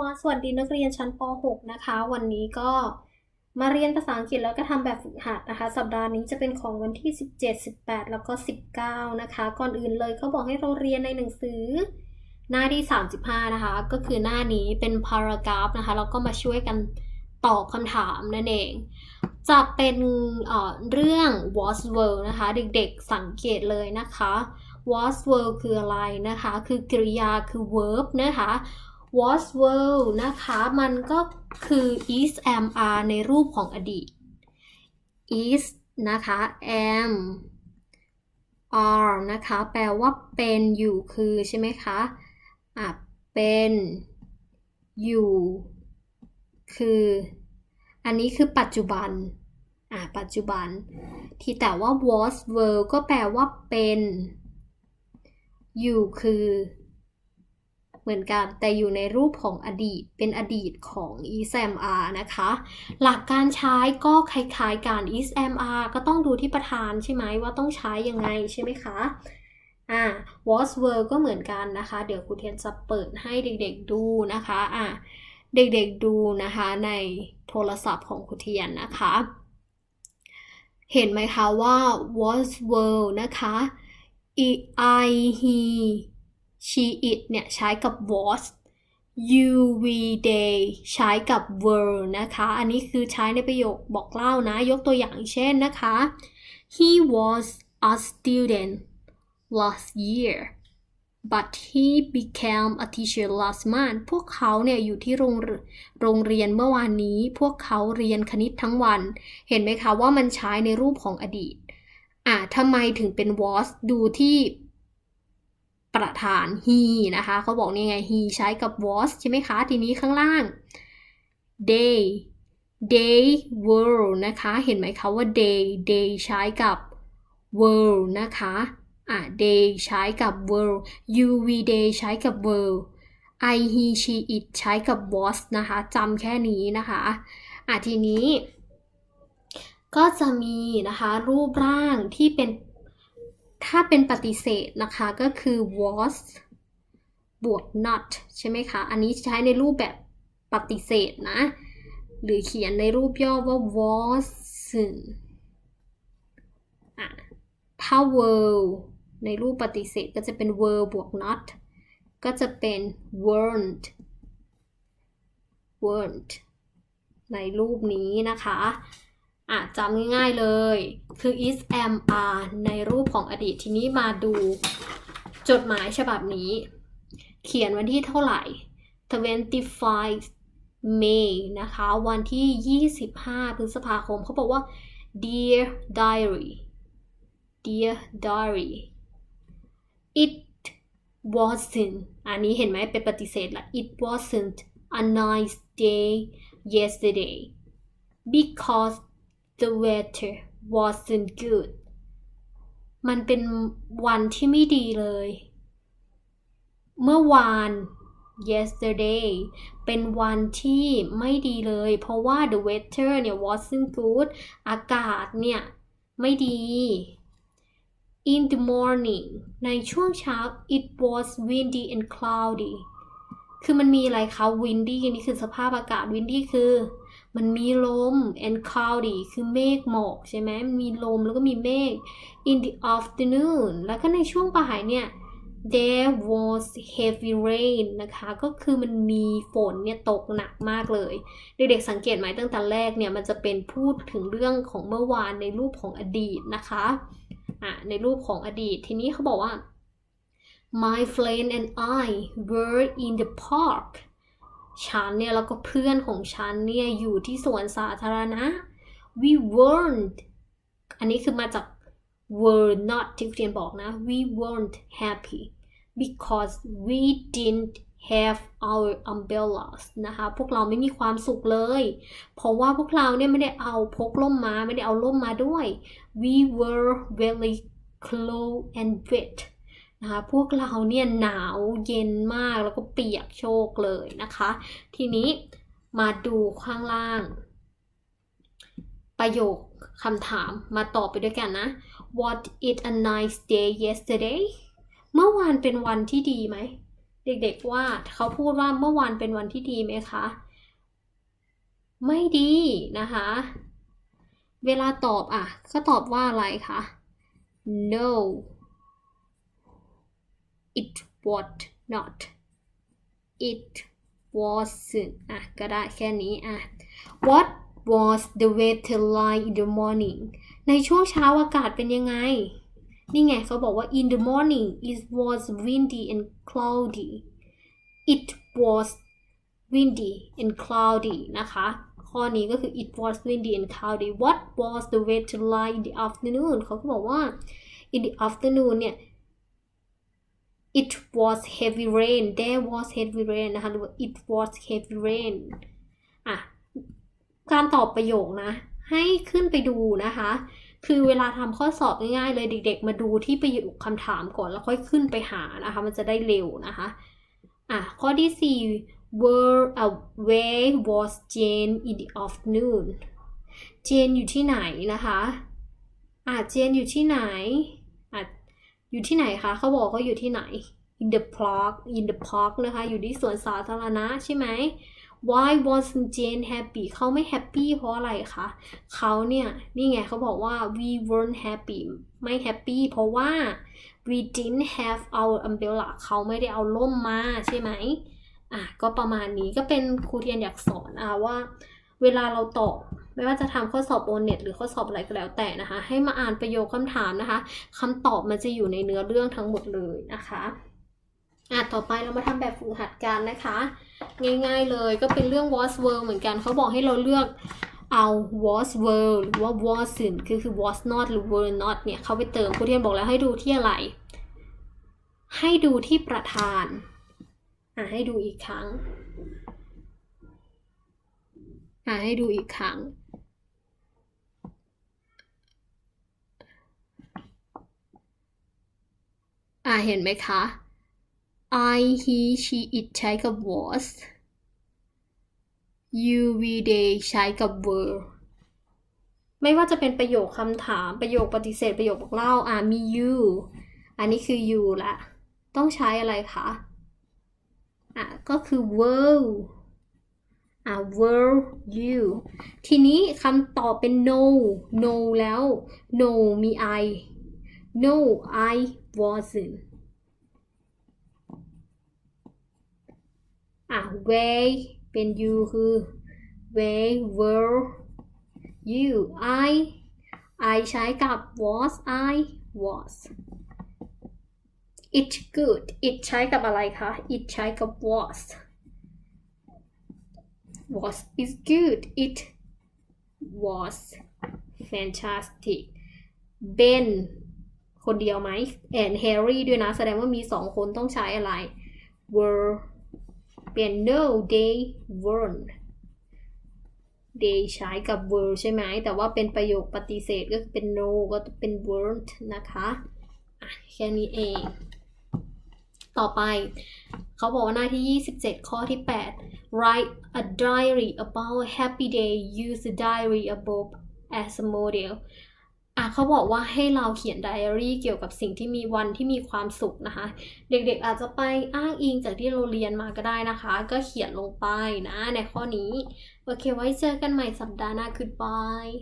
everyone สวัสดีนักเรียนชั้นป .6 นะคะ วันนี้ก็มาเรียนภาษาอังกฤษแล้วก็ทำแบบฝึกหัดนะคะ สัปดาห์นี้จะเป็นของวันที่ 17 18 แล้วก็ 19 นะคะ ก่อนอื่นเลยเขาบอกให้เราเรียนในหนังสือ หน้าที่ 35 นะคะ ก็คือหน้านี้เป็น paragraph นะคะแล้วก็มาช่วยกันตอบคำถามนั่นเอง จะเป็นเเรื่อง was were นะคะ เด็กๆสังเกตเลยนะคะ was were คืออะไรนะคะ คือกริยาคือ verb นะคะ was were นะคะ มันก็คือ is am are ในรูปของอดีต is นะคะ am are นะคะ แปลว่าเป็นอยู่คือใช่ไหมคะอะเป็นอยู่ คือ อันนี้คือปัจจุบันอะปัจจุบัน ที่แต่ว่า was were ก็แปลว่าเป็น อยู่คือ เหมือนกันแต่อยู่ในรูปของอดีตเป็นอดีตของ is am are นะคะ หลักการใช้ก็คล้ายๆกัน is am are ก็ต้องดูที่ประธานใช่ไหมว่าต้องใช้ยังไงใช่ไหมคะอ่า was were ก็เหมือนกันนะคะ เดี๋ยวครูเทียนจะเปิดให้เด็กๆดูนะคะอ่าเด็กๆดูนะคะในโทรศัพท์ของครูเทียนนะคะ เห็นไหมคะว่า was were นะคะ I he she it เนี่ยใช้กับ was you we they ใช้กับ were นะคะ อันนี้คือใช้ในประโยคบอกเล่านะ ยกตัวอย่างเช่นนะคะ he was a student last year but he became a teacher last month พวกเขาเนี่ยอยู่ที่โรงเรโรงเรียนเมื่อวานนี้ พวกเขาเรียนคณิตทั้งวัน เห็นไหมคะว่ามันใช้ในรูปของอดีต อะทำไมถึงเป็น was ดูที่ ประธาน he นะคะเขาบอกนี่ไง he ใช้กับ was ใช่ไหมคะ ทีนี้ข้างล่าง they they were นะคะ เห็นไหมคะว่า they they ใช้กับ were นะคะอะ they ใช้กับ were you we they ใช้กับ were I he she it ใช้กับ was นะคะจำแค่นี้นะคะอะทีนี้ ก็จะมีนะคะรูปร่างที่เป็น ถ้าเป็นปฏิเสธนะคะก็คือ was บวก not ใช่ไหมคะ อันนี้ใช้ในรูปแบบปฏิเสธนะ หรือเขียนในรูปย่อว่า wasn't ถ้า were ในรูปปฏิเสธก็จะเป็น were บวก not ก็จะเป็น weren't weren't ในรูปนี้นะคะ อะจำง่ายๆเลย คือ is am are ในรูปของอดีตทีนี้มาดูจดหมายฉบับนี้ เขียนวันที่เท่าไหร่ 25 May นะคะ วันที่ 25 พฤษภาคมเขาบอกว่า Dear Diary Dear Diary It wasn't อันนี้เห็นไหมเป็นปฏิเสธละ It wasn't a nice day yesterday because the weather wasn't good มันเป็นวันที่ไม่ดีเลย เมื่อวาน yesterday เป็นวันที่ไม่ดีเลย เพราะว่า the weather เนี่ย wasn't good อากาศเนี่ย ไม่ดี in the morning ในช่วงเช้า it was windy and cloudy คือมันมีอะไรคะ windy นี่คือสภาพอากาศ windy คือ มันมีลม and cloudy คือเมฆหมอกใช่ไหมมันมีลมแล้วก็มีเมฆ in the afternoon แล้วก็ในช่วงบ่ายเนี่ย there was heavy rain นะคะ ก็คือมันมีฝนเนี่ยตกหนักมากเลย เด็กๆสังเกตไหมตั้งแต่แรกเนี่ย มันจะเป็นพูดถึงเรื่องของเมื่อวานในรูปของอดีตนะคะอะในรูปของอดีต ทีนี้เขาบอกว่า my friend and I were in the park ฉันเนี่ยแล้วก็เพื่อนของฉันเนี่ยอยู่ที่สวนสาธารณะ we weren't อันนี้คือมาจาก were not ที่เรียนบอกนะ we weren't happy because we didn't have our umbrellas นะคะพวกเราไม่มีความสุขเลย เพราะว่าพวกเราเนี่ยไม่ได้เอาพกร่มมา ไม่ได้เอาร่มมาด้วย we were very cold and wet นะคะพวกเราเนี่ยหนาวเย็นมากแล้วก็เปียกโชกเลยนะคะ ทีนี้มาดูข้างล่าง ประโยคคำถามมาตอบไปด้วยกันนะ What it a nice day yesterday เมื่อวานเป็นวันที่ดีไหมเเด็กๆว่าเขาพูดว่าเมื่อวานเป็นวันที่ดีไหมคะ ไม่ดีนะคะ เวลาตอบอะ ก็ตอบว่าอะไรคะ no it was not it wasn't อะก็ได้แค่นี้อะ what was the weather like in the morning ในช่วงเช้าอากาศเป็นยังไง นี่ไงเขาบอกว่า in the morning it was windy and cloudy it was windy and cloudy นะคะ ข้อนี้ก็คือ it was windy and cloudy what was the weather like in the afternoon เขาก็บอกว่า in the afternoon เนี่ย it was heavy rain there was heavy rain นะคะหรือว่า it was heavy rain อะการตอบประโยคนะ ให้ขึ้นไปดูนะคะ คือเวลาทำข้อสอบง่ายๆเลยเด็ก ๆ มาดูที่ประโยคคำถามก่อนแล้วค่อยขึ้นไปหานะคะ มันจะได้เร็วนะคะอะข้อที่ 4 where a where was Jane in the afternoon Jane อยู่ที่ไหนนะคะอะ Jane อยู่ที่ไหน อยู่ที่ไหนคะเขาบอกเขาอยู่ที่ไหน in the park in the park นะคะ อยู่ที่สวนสาธารณะใช่ไหม why wasn't Jane happy เขาไม่แฮปปี้เพราะอะไรคะเขาเนี่ย นี่ไงเขาบอกว่า we weren't happy ไม่แฮปปี้เพราะว่า we didn't have our umbrella เขาไม่ได้เอาร่มมาใช่ไหมอะก็ประมาณนี้ก็เป็นครูเทียนอยากสอนอะว่า เวลาเราตอบไม่ว่าจะทำข้อสอบโอเน็ตหรือข้อสอบอะไรก็แล้วแต่นะคะ ให้มาอ่านประโยคคำถามนะคะคำตอบมันจะอยู่ในเนื้อเรื่องทั้งหมดเลยนะคะอะต่อไปเรามาทำแบบฝึกหัดกันนะคะ ง่ายๆเลยก็เป็นเรื่อง was were เหมือนกันเขาบอกให้เราเลือกเอา was were หรือว่า wasn't คือคือ was not หรือ were not เนี่ยเขาไปเติมครูเทียนบอกแล้วให้ดูที่อะไร ให้ดูที่ประธานอะให้ดูอีกครั้ง อะให้ดูอีกครั้ง อะเห็นไหมคะ I he she it ใช้กับ was you we they ใช้กับ were ไม่ว่าจะเป็นประโยคคำถามประโยคปฏิเสธประโยคบอกเล่าอ่ามี you อันนี้คือ you ละ ต้องใช้อะไรคะ อะ ก็คือ were อะ were you ทีนี้คำตอบเป็น no no แล้ว no มี I no I wasn't อะ where เป็น you คือ where were you I I ใช้กับ was I was it good it ใช้กับอะไรคะ it ใช้กับ was was is good it was fantastic Ben คนเดียวไหม and Harry ด้วยนะ แสดงว่ามีสองคนต้องใช้อะไร were เป็น no they weren't they ใช้กับ were ใช่ไหม แต่ว่าเป็นประโยคปฏิเสธก็คือเป็น no ก็เป็น weren't นะคะอะแค่นี้เอง ต่อไป เขาบอกว่าหน้าที่ 27 ข้อที่ 8 write a diary about a happy day use the diary above as a model อะเขาบอกว่าให้เราเขียนไดอารี่เกี่ยวกับสิ่งที่มีวันที่มีความสุขนะคะ เด็กๆอาจจะไปอ้างอิงจากที่เราเรียนมาก็ได้นะคะ ก็เขียนลงไปนะในข้อนี้ โอเคไว้เจอกันใหม่สัปดาห์หน้า goodbye